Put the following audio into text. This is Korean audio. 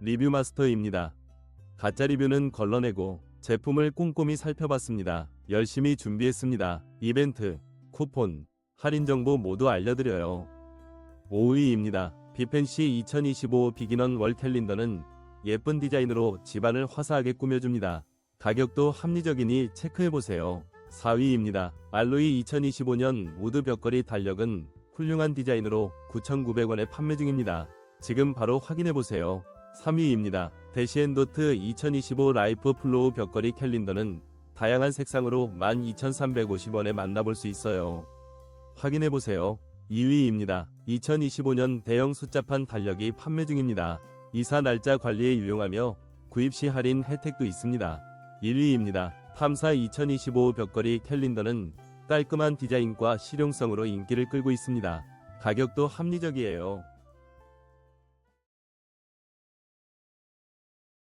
리뷰 마스터입니다. 가짜 리뷰는 걸러내고 제품을 꼼꼼히 살펴봤습니다. 열심히 준비했습니다. 이벤트, 쿠폰, 할인 정보 모두 알려드려요. 5위입니다. 비펜시 2025 비기넌 월 캘린더는 예쁜 디자인으로 집안을 화사하게 꾸며줍니다. 가격도 합리적이니 체크해보세요. 4위입니다. 알로이 2025년 우드 벽걸이 달력은 훌륭한 디자인으로 9,900원에 판매 중입니다. 지금 바로 확인해보세요. 3위입니다. 대시앤도트 2025 라이프 플로우 벽걸이 캘린더는 다양한 색상으로 12,350원에 만나볼 수 있어요. 확인해보세요. 2위입니다. 2025년 대형 숫자판 달력이 판매 중입니다. 이사 날짜 관리에 유용하며 구입 시 할인 혜택도 있습니다. 1위입니다. 탐사 2025 벽걸이 캘린더는 깔끔한 디자인과 실용성으로 인기를 끌고 있습니다. 가격도 합리적이에요.